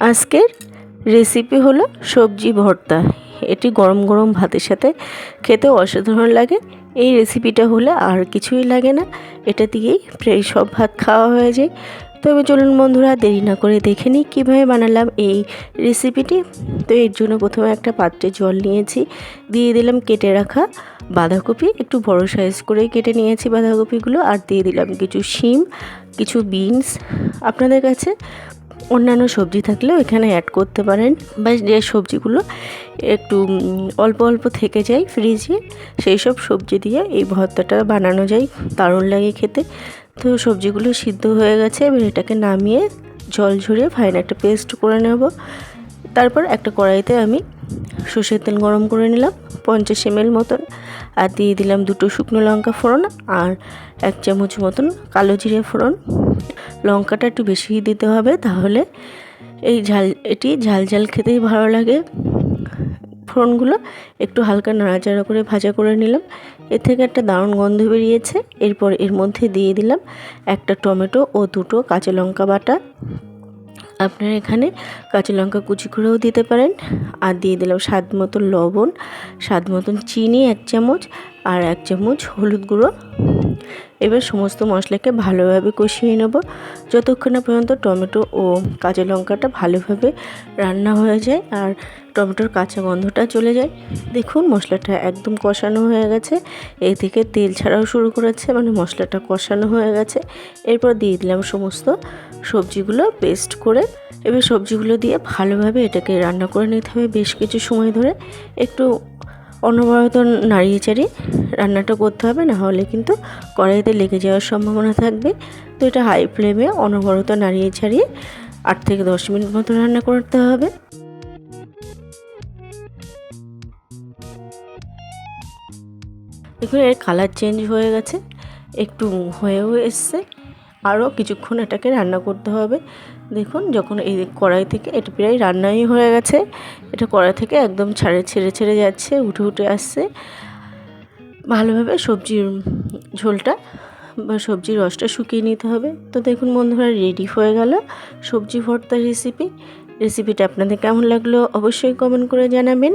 আজকের রেসিপি হলো সবজি ভর্তা। এটি গরম গরম ভাতের সাথে খেতে অসাধারণ লাগে। এই রেসিপিটা হলে আর কিছুই লাগে না। এটা দিয়েই প্রায় সব ভাত খাওয়া হয়ে যায়। তবে চলুন বন্ধুরা, দেরি না করে দেখে নিই কীভাবে বানালাম এই রেসিপিটি তো এর জন্য প্রথমে একটা পাত্রে জল নিয়েছি। দিয়ে দিলাম কেটে রাখা বাঁধাকপি। একটু বড় সাইজ করে কেটে নিয়েছি বাঁধাকপিগুলো। আর দিয়ে দিলাম কিছু শিম, কিছু বিনস আপনাদের কাছে অন্যান্য সবজি থাকলেও এখানে অ্যাড করতে পারেন। বা যে সবজিগুলো একটু অল্প অল্প থেকে যায় ফ্রিজে সেই সব সবজি দিয়ে এই ভর্তাটা বানানো যায়। দারুণ লাগে খেতে। তো সবজিগুলো সিদ্ধ হয়ে গেছে, এবার এটাকে নামিয়ে জল ঝরিয়ে ফাইন একটা পেস্ট করে নেব। তারপর একটা কড়াইতে আমি সর্ষের তেল গরম করে নিলাম, পঞ্চাশ এমএল মতন। আর দিয়ে দিলাম দুটো শুকনো লঙ্কা ফোড়ন আর এক চামচ মতন কালো জিরে ফোড়ন। লঙ্কাটা একটু বেশি দিতে হবে, তাহলে এই ঝাল, এটি ঝাল ঝাল খেতেই ভালো লাগে। ফোড়নগুলো একটু হালকা নাড়াচাড়া করে ভাজা করে নিলাম। এর থেকে একটা দারুণ গন্ধ বেরিয়েছে। এরপর এর মধ্যে দিয়ে দিলাম একটা টমেটো ও দুটো কাঁচা লঙ্কা বাটা। আপনারা এখানে কাঁচা লঙ্কা কুচি করেও দিতে পারেন। আর দিয়ে দিলাম স্বাদ মতন লবণ, স্বাদ মতন চিনি এক চামচ আর এক চামচ হলুদ গুঁড়ো। এবার সমস্ত মশলাকে ভালোভাবে কষিয়ে নেব। যতক্ষণ না পর্যন্ত টমেটো ও কাঁচা লঙ্কাটা ভালোভাবে রান্না হয়ে যায় আর টমেটোর কাঁচা গন্ধটা চলে যায়। দেখুন, মশলাটা একদম কষানো হয়ে গেছে। এই থেকে তেল ছাড়াও শুরু করেছে মানে মশলাটা কষানো হয়ে গেছে। এরপর দিয়ে দিলাম সমস্ত সবজিগুলো পেস্ট করে। এবার সবজিগুলো দিয়ে ভালোভাবে এটাকে রান্না করে নিতে হবে বেশ কিছু সময় ধরে। একটু অনবরত নাড়িয়ে চাড়িয়ে রান্নাটা করতে হবে, না হলে কিন্তু কড়াইতে লেগে যাওয়ার সম্ভাবনা থাকবে। তো এটা হাই ফ্লেমে অনবরত নাড়িয়ে ছাড়িয়ে আট থেকে দশ মিনিট মতো রান্না করতে হবে। দেখুন, এর কালার চেঞ্জ হয়ে গেছে, একটু হয়েও এসছে। আরও কিছুক্ষণ এটাকে রান্না করতে হবে। দেখুন, যখন এই কড়াই থেকে, এটা প্রায় রান্নাই হয়ে গেছে। এটা কড়াই থেকে একদম ছাড়ে, ছেড়ে ছেড়ে যাচ্ছে, উঠে উঠে আসছে। ভালোভাবে সবজির ঝোলটা বা সবজির রসটা শুকিয়ে নিতে হবে। তো দেখুন বন্ধুরা, রেডি হয়ে গেল সবজি ভর্তার রেসিপি রেসিপিটা আপনাদের কেমন লাগল অবশ্যই কমেন্ট করে জানাবেন।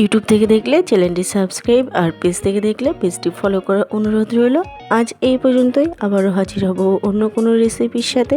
ইউটিউব থেকে দেখলে, চ্যানেলটি সাবস্ক্রাইব আর পেজ থেকে দেখলে পেজটি ফলো করার অনুরোধ রইল। আজ এই পর্যন্তই, আবারও হাজির হব অন্য কোনো রেসিপির সাথে।